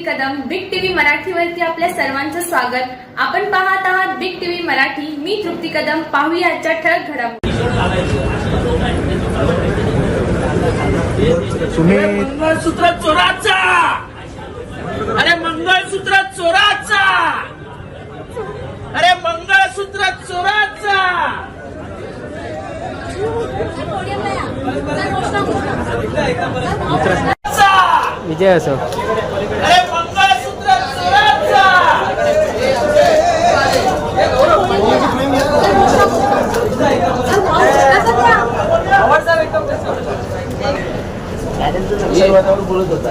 TV मराठीवरती आपल्या सर्वांचं स्वागत. आपण पाहत आहात बिग टीव्ही मराठी. मी तृप्ती कदम. पाहूया आजच्या ठळक घडामोडी. चोराचा! अरे मंगळसूत्र चोराचा! अरे मंगळसूत्र चोराचा! विजय असो. बोलत होता.